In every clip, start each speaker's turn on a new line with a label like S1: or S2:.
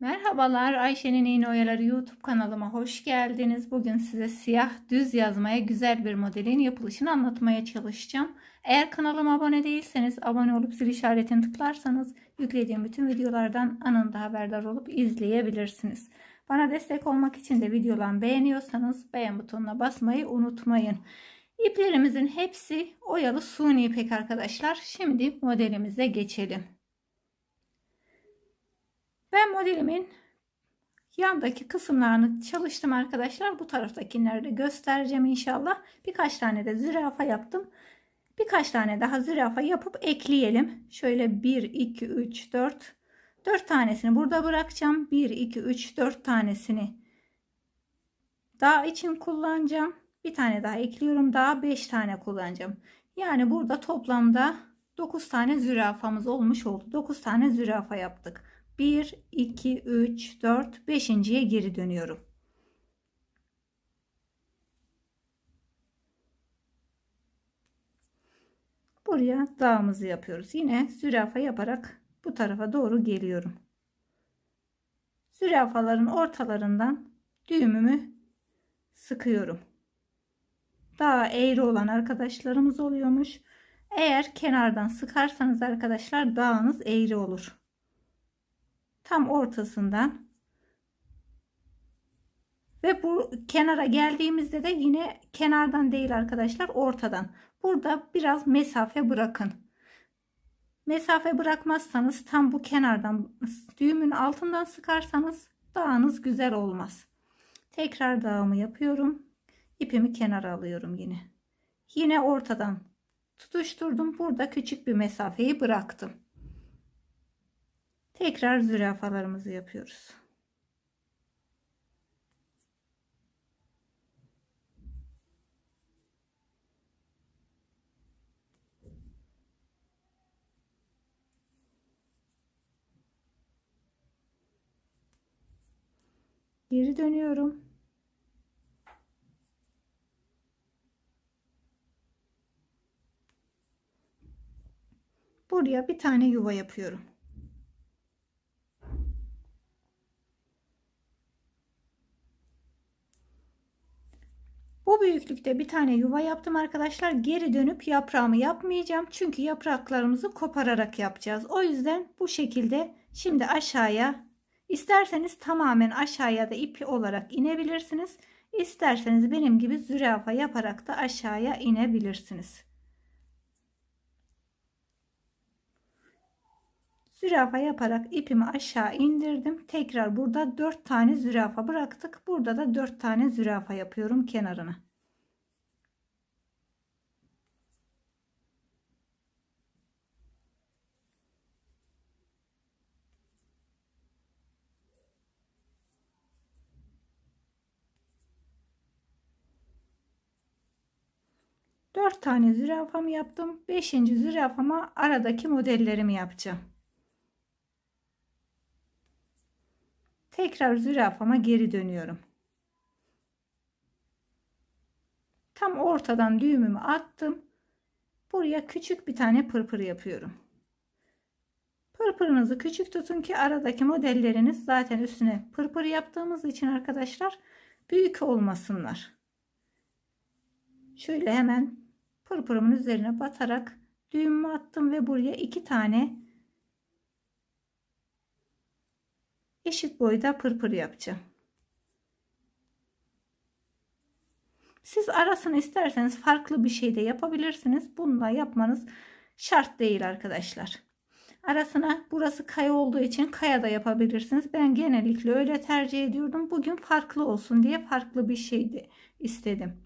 S1: Merhabalar Ayşe'nin İğne Oyaları YouTube kanalıma hoş geldiniz. Bugün size siyah düz yazmaya güzel bir modelin yapılışını anlatmaya çalışacağım. Eğer kanalıma abone değilseniz abone olup zil işaretini tıklarsanız yüklediğim bütün videolardan anında haberdar olup izleyebilirsiniz. Bana destek olmak için de videolarımı beğeniyorsanız beğen butonuna basmayı unutmayın. İplerimizin hepsi oyalı suni ipek arkadaşlar. Şimdi modelimize geçelim. Ben modelimin yandaki kısımlarını çalıştım arkadaşlar. Bu taraftakileri de göstereceğim inşallah. Birkaç tane de zürafa yaptım. Birkaç tane daha zürafa yapıp ekleyelim. Şöyle 1, 2, 3, 4. 4 tanesini burada bırakacağım. 1, 2, 3, 4 tanesini daha için kullanacağım. Bir tane daha ekliyorum. Daha 5 tane kullanacağım. Yani burada toplamda 9 tane zürafamız olmuş oldu. 9 tane zürafa yaptık. 1, 2, 3, 4, 5.ye geri dönüyorum. Buraya dağımızı yapıyoruz. Yine zürafa yaparak bu tarafa doğru geliyorum. Zürafaların ortalarından düğümümü sıkıyorum. Daha eğri olan arkadaşlarımız oluyormuş. Eğer kenardan sıkarsanız arkadaşlar dağınız eğri olur tam ortasından ve bu kenara geldiğimizde de yine kenardan değil arkadaşlar ortadan. Burada biraz mesafe bırakın. Mesafe bırakmazsanız tam bu kenardan düğümün altından sıkarsanız dağınız güzel olmaz. Tekrar dağımı yapıyorum. İpimi kenara alıyorum yine. Yine ortadan tutuşturdum. Burada küçük bir mesafeyi bıraktım. Tekrar zürafalarımızı yapıyoruz. Geri dönüyorum. Buraya bir tane yuva yapıyorum. Bu büyüklükte bir tane yuva yaptım arkadaşlar. Geri dönüp yaprağımı yapmayacağım. Çünkü yapraklarımızı kopararak yapacağız. O yüzden bu şekilde şimdi aşağıya isterseniz tamamen aşağıya da ipi olarak inebilirsiniz. İsterseniz benim gibi zürafa yaparak da aşağıya inebilirsiniz. Zürafa yaparak ipimi aşağı indirdim. Tekrar burada 4 tane zürafa bıraktık. Burada da 4 tane zürafa yapıyorum kenarına. Dört tane zürafamı yaptım. Beşinci zürafama aradaki modellerimi yapacağım. Tekrar zürafama geri dönüyorum. Tam ortadan düğümümü attım. Buraya küçük bir tane pırpır yapıyorum. Pırpırınızı küçük tutun ki aradaki modelleriniz zaten üstüne pırpır yaptığımız için arkadaşlar büyük olmasınlar. Şöyle hemen pırpırımın üzerine batarak düğümümü attım ve buraya iki tane eşit boyda pırpır yapacağım. Siz arasını isterseniz farklı bir şey de yapabilirsiniz. Bununla yapmanız şart değil arkadaşlar. Arasına burası kaya olduğu için kaya da yapabilirsiniz. Ben genellikle öyle tercih ediyordum. Bugün farklı olsun diye farklı bir şey de istedim.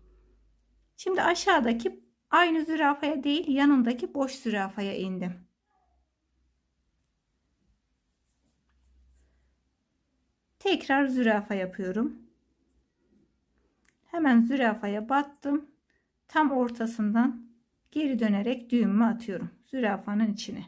S1: Şimdi aşağıdaki aynı zürafaya değil yanındaki boş zürafaya indim. Tekrar zürafa yapıyorum. Hemen zürafaya battım. Tam ortasından geri dönerek düğümümü atıyorum. Zürafanın içine.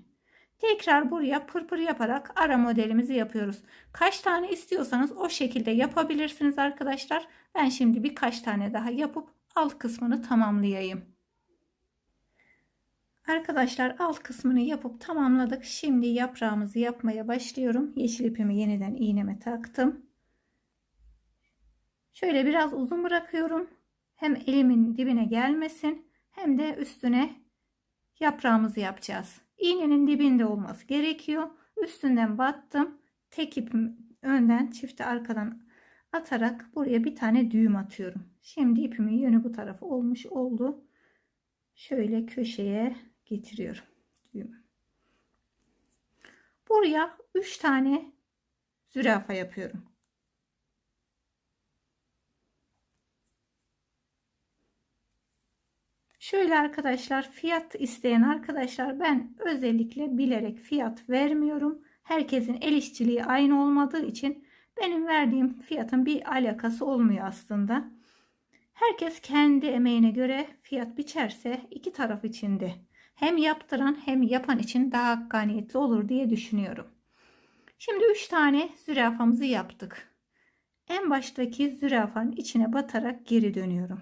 S1: Tekrar buraya pırpır yaparak ara modelimizi yapıyoruz. Kaç tane istiyorsanız o şekilde yapabilirsiniz arkadaşlar. Ben şimdi birkaç tane daha yapıp alt kısmını tamamlayayım. Arkadaşlar alt kısmını yapıp tamamladık. Şimdi yaprağımızı yapmaya başlıyorum. Yeşil ipimi yeniden iğneme taktım. Şöyle biraz uzun bırakıyorum. Hem elimin dibine gelmesin hem de üstüne yaprağımızı yapacağız. İğnenin dibinde olması gerekiyor. Üstünden battım. Tek ipim önden çifti arkadan atarak buraya bir tane düğüm atıyorum. Şimdi ipimin yönü bu tarafa olmuş oldu. Şöyle köşeye getiriyorum. Düğümü. Buraya 3 tane zürafa yapıyorum. Şöyle arkadaşlar fiyat isteyen arkadaşlar ben özellikle bilerek fiyat vermiyorum. Herkesin el işçiliği aynı olmadığı için benim verdiğim fiyatın bir alakası olmuyor aslında. Herkes kendi emeğine göre fiyat biçerse iki taraf için de hem yaptıran hem yapan için daha hakkaniyetli olur diye düşünüyorum. Şimdi 3 tane zürafamızı yaptık. En baştaki zürafanın içine batarak geri dönüyorum.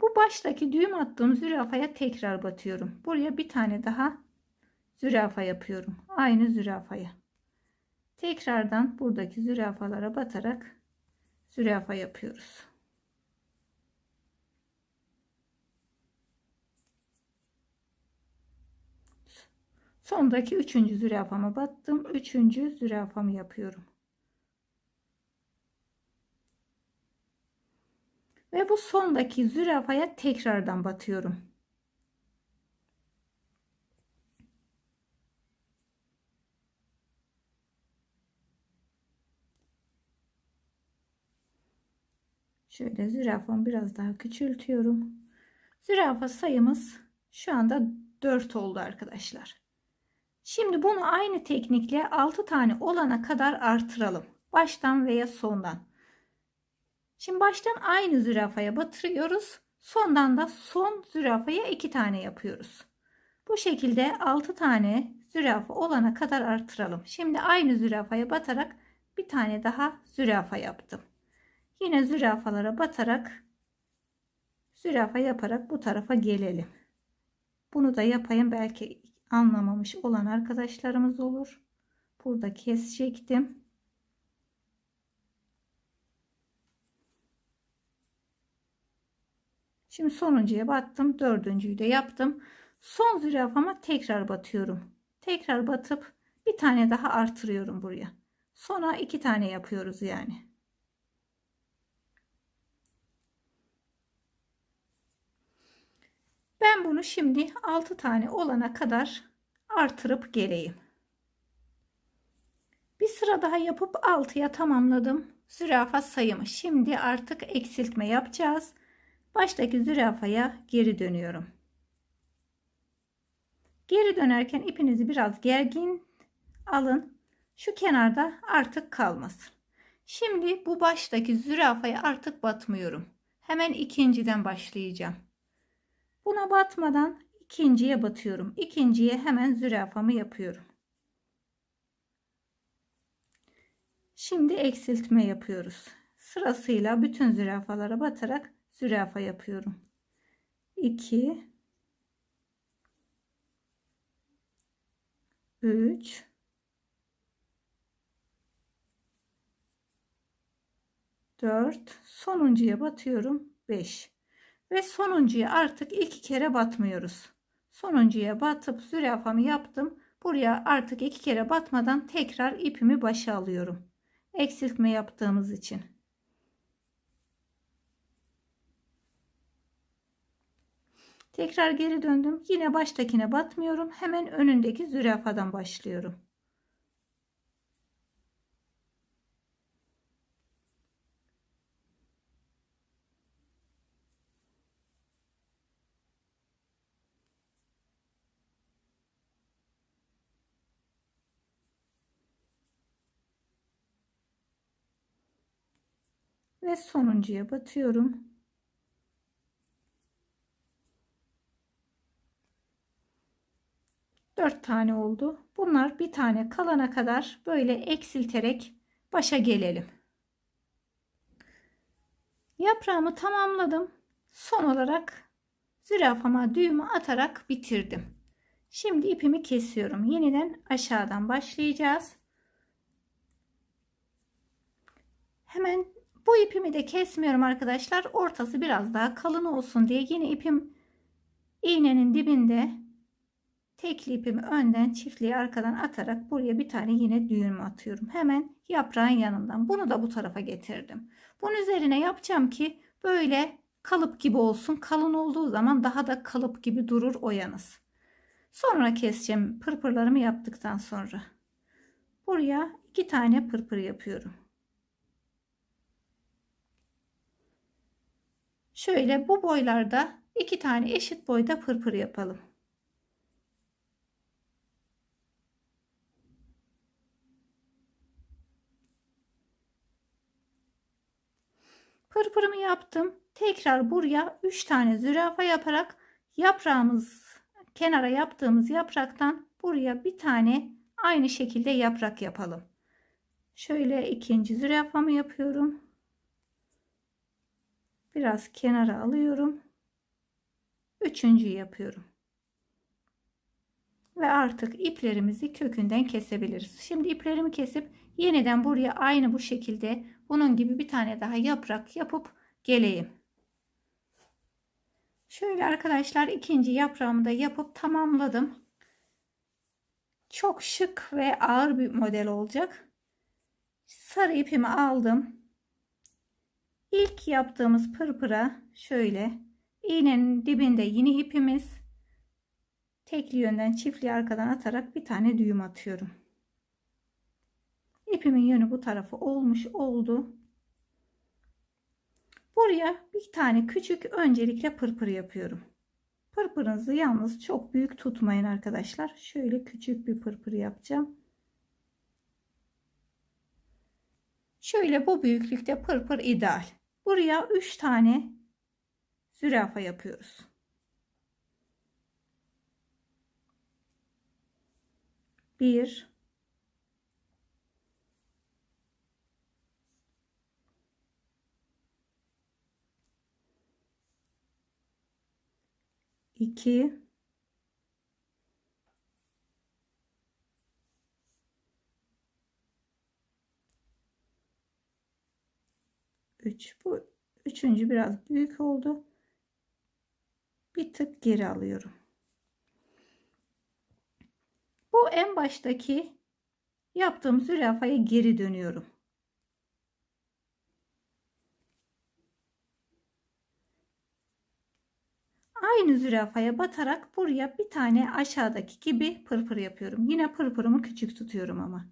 S1: Bu baştaki düğüm attığım zürafaya tekrar batıyorum. Buraya bir tane daha zürafa yapıyorum. Aynı zürafaya. Tekrardan buradaki zürafalara batarak zürafa yapıyoruz. Sondaki üçüncü zürafama battım. Üçüncü zürafamı yapıyorum. Ve bu sondaki zürafaya tekrardan batıyorum. Şöyle zürafamı biraz daha küçültüyorum. Zürafa sayımız şu anda 4 oldu arkadaşlar. Şimdi bunu aynı teknikle 6 tane olana kadar artıralım. Baştan veya sondan. Şimdi baştan aynı zürafaya batırıyoruz. Sondan da son zürafaya 2 tane yapıyoruz. Bu şekilde 6 tane zürafa olana kadar artıralım. Şimdi aynı zürafaya batarak bir tane daha zürafa yaptım. Yine zürafalara batarak zürafa yaparak bu tarafa gelelim. Bunu da yapayım belki anlamamış olan arkadaşlarımız olur. Burada kesecektim. Şimdi sonuncuya battım. Dördüncüyü de yaptım. Son zürafama tekrar batıyorum. Tekrar batıp bir tane daha artırıyorum buraya. Sonra iki tane yapıyoruz yani. Ben bunu şimdi 6 tane olana kadar artırıp geleyim. Bir sıra daha yapıp 6'ya tamamladım. Zürafa sayımı. Şimdi artık eksiltme yapacağız. Baştaki zürafaya geri dönüyorum. Geri dönerken ipinizi biraz gergin alın. Şu kenarda artık kalmasın. Şimdi bu baştaki zürafaya artık batmıyorum. Hemen ikinciden başlayacağım. Buna batmadan ikinciye batıyorum. İkinciye hemen zürafamı yapıyorum. Şimdi eksiltme yapıyoruz. Sırasıyla bütün zürafalara batarak zürafa yapıyorum. 2 3 4 sonuncuya batıyorum 5 ve sonuncuya artık iki kere batmıyoruz. Sonuncuya batıp zürafamı yaptım. Buraya artık iki kere batmadan tekrar ipimi başa alıyorum. Eksiltme yaptığımız için. Tekrar geri döndüm. Yine baştakine batmıyorum. Hemen önündeki zürafadan başlıyorum. Ve sonuncuya batıyorum. Dört tane oldu. Bunlar bir tane kalana kadar böyle eksilterek başa gelelim. Yaprağımı tamamladım. Son olarak zürafama düğümü atarak bitirdim. Şimdi ipimi kesiyorum. Yeniden aşağıdan başlayacağız. Hemen bu ipimi de kesmiyorum arkadaşlar. Ortası biraz daha kalın olsun diye yine ipim iğnenin dibinde tekli ipimi önden çiftliği arkadan atarak buraya bir tane yine düğüm atıyorum. Hemen yaprağın yanından. Bunu da bu tarafa getirdim. Bunun üzerine yapacağım ki böyle kalıp gibi olsun. Kalın olduğu zaman daha da kalıp gibi durur oyanız. Sonra keseceğim pırpırlarımı yaptıktan sonra. Buraya iki tane pırpır yapıyorum. Şöyle bu boylarda iki tane eşit boyda pırpır yapalım. Pırpırımı yaptım. Tekrar buraya 3 tane zürafa yaparak yaprağımız kenara yaptığımız yapraktan buraya bir tane aynı şekilde yaprak yapalım. Şöyle ikinci zürafamı yapıyorum. Biraz kenara alıyorum. Üçüncüyü yapıyorum. Ve artık iplerimizi kökünden kesebiliriz. Şimdi iplerimi kesip yeniden buraya aynı bu şekilde bunun gibi bir tane daha yaprak yapıp geleyim. Şöyle arkadaşlar ikinci yaprağımı da yapıp tamamladım. Çok şık ve ağır bir model olacak. Sarı ipimi aldım. İlk yaptığımız pırpıra şöyle iğnenin dibinde yine ipimiz tekli yönden çiftli arkadan atarak bir tane düğüm atıyorum. İpimin yönü bu tarafı olmuş oldu. Buraya bir tane küçük öncelikle pırpır yapıyorum. Pırpırınızı yalnız çok büyük tutmayın arkadaşlar. Şöyle küçük bir pırpır yapacağım. Şöyle bu büyüklükte pırpır ideal. Buraya 3 tane zürafa yapıyoruz. Bir, 2 3 bu üçüncü biraz büyük oldu bir tık geri alıyorum bu en baştaki yaptığım zürafaya geri dönüyorum aynı zürafaya batarak buraya bir tane aşağıdaki gibi pırpır yapıyorum. Yine pırpırımı küçük tutuyorum ama.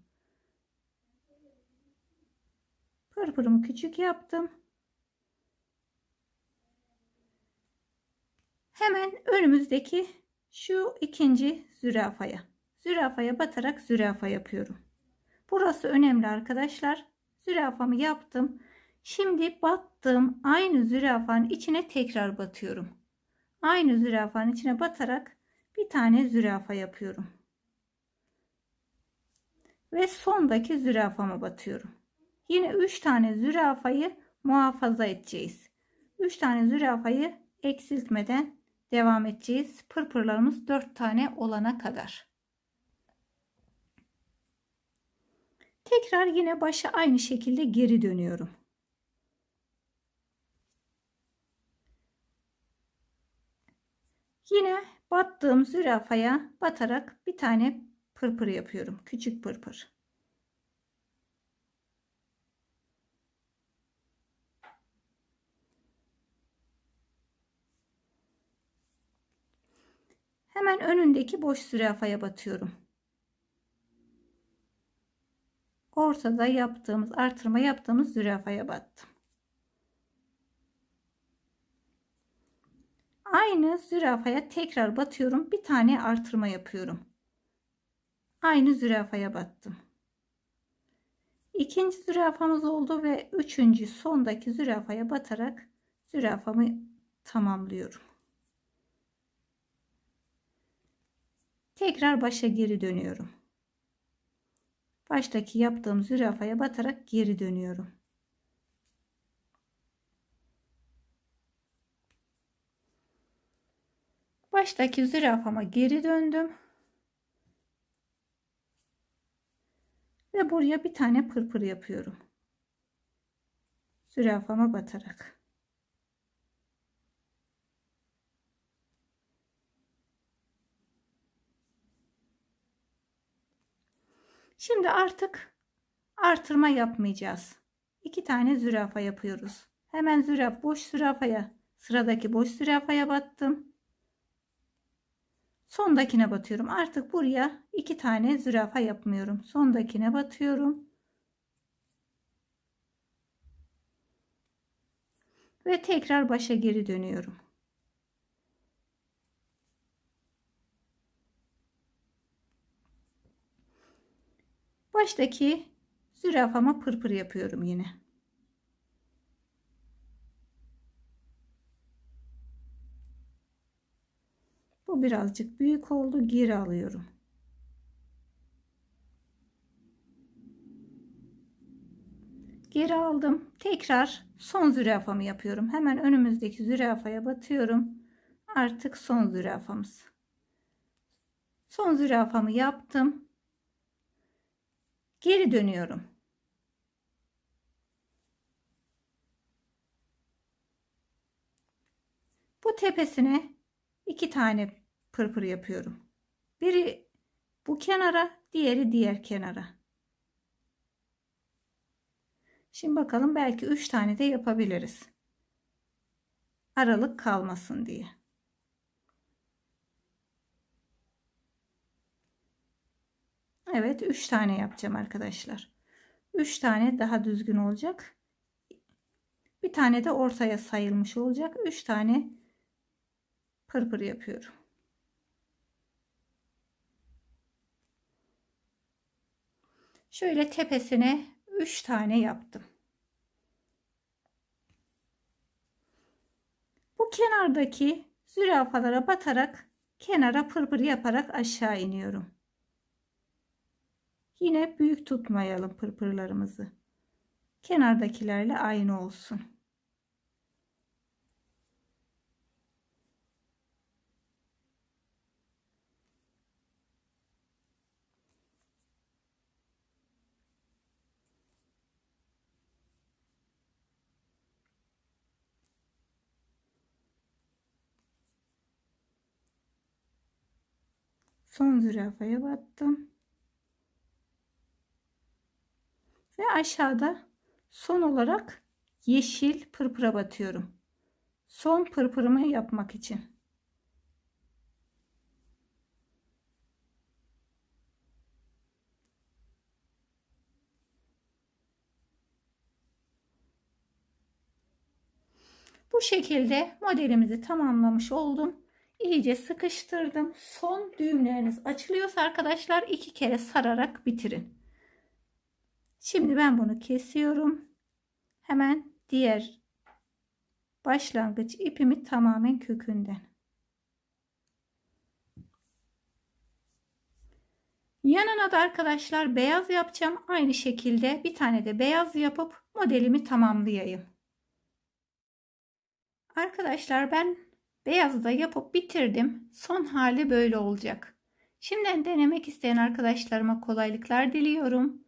S1: Pırpırımı küçük yaptım. Hemen önümüzdeki şu ikinci zürafaya. Zürafaya batarak zürafa yapıyorum. Burası önemli arkadaşlar. Zürafamı yaptım. Şimdi battığım aynı zürafanın içine tekrar batıyorum aynı zürafanın içine batarak bir tane zürafa yapıyorum. Ve sondaki zürafama batıyorum. Yine 3 tane zürafayı muhafaza edeceğiz. 3 tane zürafayı eksiltmeden devam edeceğiz. Pırpırlarımız 4 tane olana kadar. Tekrar yine başa aynı şekilde geri dönüyorum. Yine battığım zürafaya batarak bir tane pırpır yapıyorum. Küçük pırpır. Hemen önündeki boş zürafaya batıyorum. Ortada yaptığımız artırma yaptığımız zürafaya battım. Aynı zürafaya tekrar batıyorum. Bir tane artırma yapıyorum. Aynı zürafaya battım. İkinci zürafamız oldu ve üçüncü sondaki zürafaya batarak zürafamı tamamlıyorum. Tekrar başa geri dönüyorum. Baştaki yaptığım zürafaya batarak geri dönüyorum. Baştaki zürafama geri döndüm. Ve buraya bir tane pırpır yapıyorum. Zürafama batarak. Şimdi artık artırma yapmayacağız. İki tane zürafa yapıyoruz. Hemen züraf boş zürafaya sıradaki boş zürafaya battım. Sondakine batıyorum. Artık buraya iki tane zürafa yapmıyorum. Sondakine batıyorum. Ve tekrar başa geri dönüyorum. Baştaki zürafama pırpır yapıyorum yine. Bu birazcık büyük oldu. Geri alıyorum. Geri aldım. Tekrar son zürafamı yapıyorum. Hemen önümüzdeki zürafaya batıyorum. Artık son zürafamız. Son zürafamı yaptım. Geri dönüyorum. Bu tepesine iki tane pırpır yapıyorum. Biri bu kenara, diğeri diğer kenara. Şimdi bakalım belki üç tane de yapabiliriz. Aralık kalmasın diye. Evet 3 tane yapacağım arkadaşlar. 3 tane daha düzgün olacak. Bir tane de ortaya sayılmış olacak. 3 tane pırpır yapıyorum. Şöyle tepesine 3 tane yaptım. Bu kenardaki zürafalara batarak kenara pırpır yaparak aşağı iniyorum. Yine büyük tutmayalım pırpırlarımızı. Kenardakilerle aynı olsun. Son zürafaya battım. Ve aşağıda son olarak yeşil pırpıra batıyorum. Son pırpırımı yapmak için. Bu şekilde modelimizi tamamlamış oldum. İyice sıkıştırdım. Son düğümleriniz açılıyorsa arkadaşlar iki kere sararak bitirin. Şimdi ben bunu kesiyorum. Hemen diğer başlangıç ipimi tamamen kökünden. Yanına da arkadaşlar beyaz yapacağım. Aynı şekilde bir tane de beyaz yapıp modelimi tamamlayayım. Arkadaşlar ben beyazı da yapıp bitirdim. Son hali böyle olacak. Şimdiden denemek isteyen arkadaşlarıma kolaylıklar diliyorum.